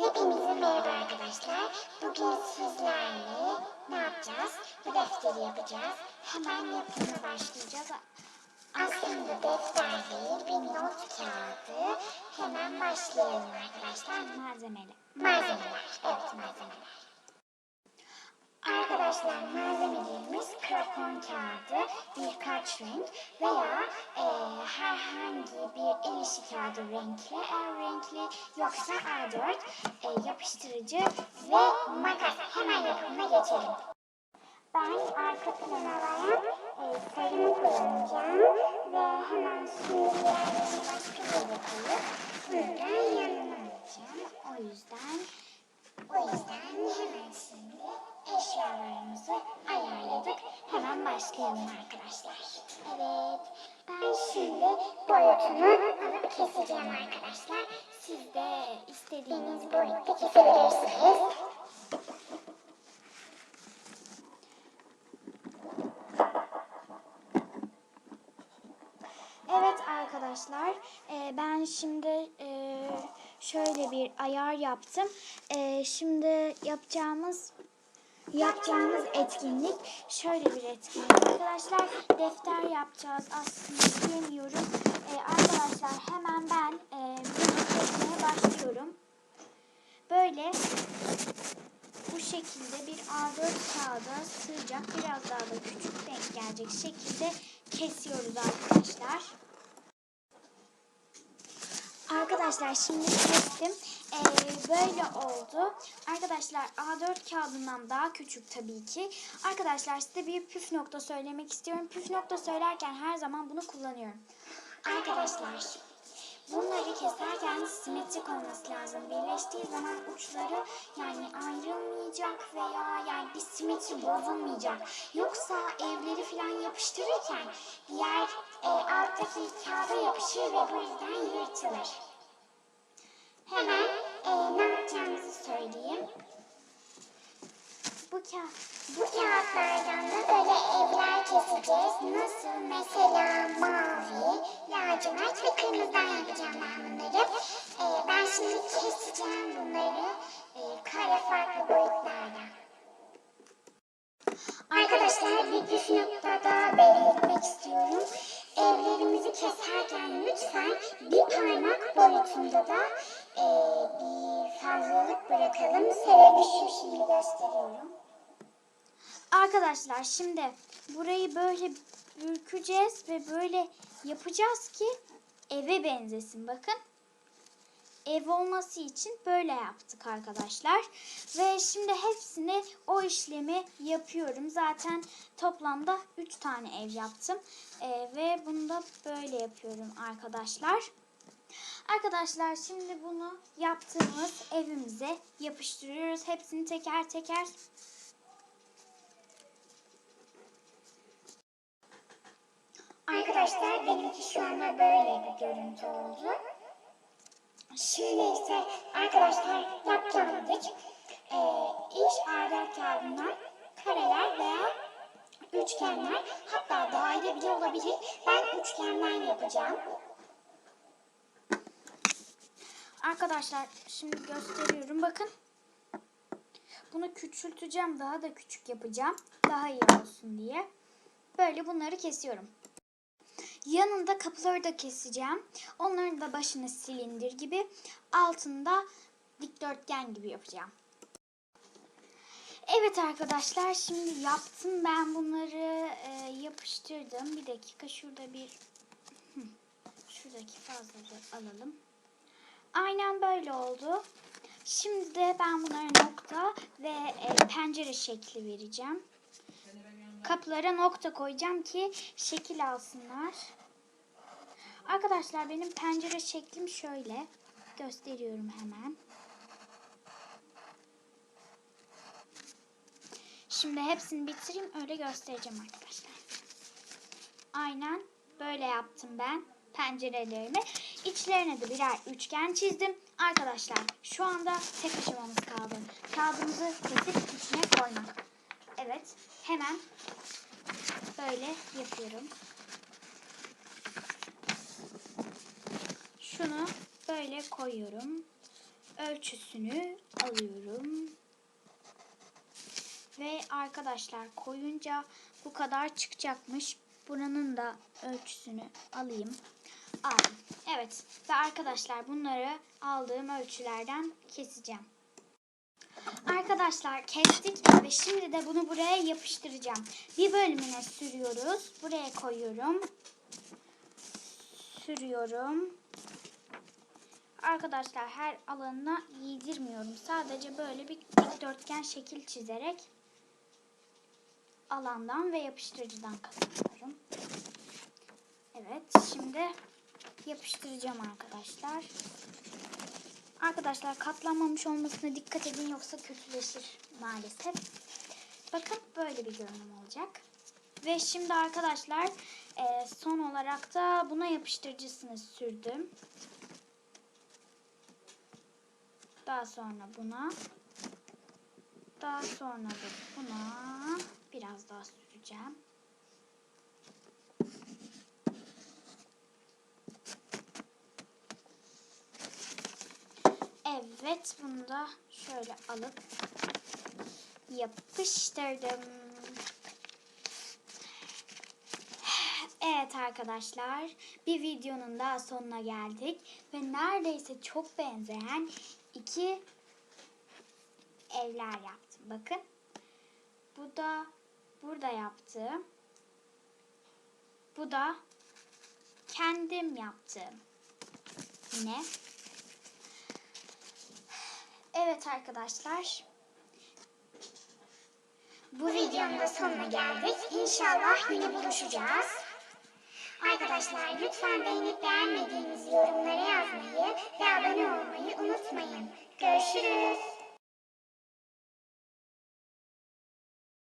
Hepinize merhaba arkadaşlar. Bugün sizlerle ne yapacağız? Bu defteri yapacağız. Hemen yapımına başlayacağız. Aslında defter değil, bir not kağıdı. Hemen başlayalım arkadaşlar. Malzemeli. Malzemeler. Evet malzemeler. Arkadaşlar malzemelerimiz krapon kağıdı, birkaç renk veya e, herhangi bir el kağıdı renkli, eğer renkli yoksa A4 e, yapıştırıcı ve makas. Hemen yapımına geçelim. Ben arka plana varan e, sarımı kullanacağım ve hemen şimdi bir yere koyup buradan yanına alacağım. O yüzden o yüzden hemen şimdi. Hemen başlayalım arkadaşlar. Evet, ben şimdi boyutunu alıp keseceğim arkadaşlar. Siz de istediğiniz boyutta kesebilirsiniz. Evet arkadaşlar e, ben şimdi e, şöyle bir ayar yaptım. E, şimdi yapacağımız yapacağımız etkinlik şöyle bir etkinlik arkadaşlar. Defter yapacağız aslında bilmiyorum. E, arkadaşlar hemen ben e, kesmeye başlıyorum. Böyle bu şekilde bir A4 kağıda sığacak biraz daha da küçük denk gelecek şekilde kesiyoruz arkadaşlar. Arkadaşlar şimdi kestim. Ee, böyle oldu. Arkadaşlar A4 kağıdından daha küçük tabii ki. Arkadaşlar size bir püf nokta söylemek istiyorum. Püf nokta söylerken her zaman bunu kullanıyorum. Arkadaşlar bunları keserken simetrik olması lazım. Birleştiği zaman uçları yani ayrılmayacak veya yani bir simetri bozulmayacak. Yoksa evleri falan yapıştırırken diğer e, alttaki kağıda yapışır ve bu yüzden yırtılır. Hemen e, ne yapacağımızı söyleyeyim. Bu kağıt Bu kağıtlardan da böyle evler keseceğiz. Nasıl? Mesela mavi, lacivert ve kırmızıdan yapacağım ben bunları. Ee, ben şimdi keseceğim bunları e, kare farklı boyutlarda. Arkadaşlar bir püf nokta daha belirtmek istiyorum. Evlerimizi keserken lütfen bir parmak boyutunda da e, bir fazlalık bırakalım. Sebebi şu şimdi gösteriyorum. Arkadaşlar şimdi burayı böyle bürkeceğiz ve böyle yapacağız ki eve benzesin. Bakın. Ev olması için böyle yaptık arkadaşlar. Ve şimdi hepsini o işlemi yapıyorum. Zaten toplamda 3 tane ev yaptım. Ee, ve bunu da böyle yapıyorum arkadaşlar. Arkadaşlar şimdi bunu yaptığımız evimize yapıştırıyoruz. Hepsini teker teker Arkadaşlar benimki şu anda böyle bir görüntü oldu. Şimdi ise arkadaşlar yapacağımız e, iş adet kağıdından kareler veya üçgenler hatta daire bile olabilir. Ben üçgenden yapacağım. Arkadaşlar şimdi gösteriyorum. Bakın. Bunu küçülteceğim. Daha da küçük yapacağım. Daha iyi olsun diye. Böyle bunları kesiyorum. Yanında kapıları da keseceğim. Onların da başını silindir gibi. Altında dikdörtgen gibi yapacağım. Evet arkadaşlar şimdi yaptım ben bunları e, yapıştırdım. Bir dakika şurada bir şuradaki fazlalığı alalım. Aynen böyle oldu. Şimdi de ben bunlara nokta ve e, pencere şekli vereceğim. Kapılara nokta koyacağım ki şekil alsınlar. Arkadaşlar benim pencere şeklim şöyle. Gösteriyorum hemen. Şimdi hepsini bitireyim öyle göstereceğim arkadaşlar. Aynen böyle yaptım ben pencerelerimi. İçlerine de birer üçgen çizdim. Arkadaşlar şu anda tek aşamamız kaldı. Kağıdımızı kesip içine koymak. Evet hemen böyle yapıyorum. Şunu böyle koyuyorum. ölçüsünü alıyorum. Ve arkadaşlar koyunca bu kadar çıkacakmış. Buranın da ölçüsünü alayım. Aldım. Evet ve arkadaşlar bunları aldığım ölçülerden keseceğim. Arkadaşlar kestik ve şimdi de bunu buraya yapıştıracağım. Bir bölümüne sürüyoruz. Buraya koyuyorum. Sürüyorum. Arkadaşlar her alanına giydirmiyorum. Sadece böyle bir dikdörtgen şekil çizerek alandan ve yapıştırıcıdan kazanıyorum. Evet şimdi yapıştıracağım arkadaşlar. Arkadaşlar katlanmamış olmasına dikkat edin yoksa kötüleşir maalesef. Bakın böyle bir görünüm olacak. Ve şimdi arkadaşlar e, son olarak da buna yapıştırıcısını sürdüm. Daha sonra buna. Daha sonra da buna biraz daha süreceğim. Evet bunu da şöyle alıp yapıştırdım. Evet arkadaşlar bir videonun daha sonuna geldik ve neredeyse çok benzeyen iki evler yaptım. Bakın bu da burada yaptım. Bu da kendim yaptım. Yine. Evet arkadaşlar. Bu videonun da sonuna geldik. İnşallah yine buluşacağız. Arkadaşlar lütfen beğenip beğenmediğinizi yorumlara yazmayı ve abone olmayı unutmayın. Görüşürüz.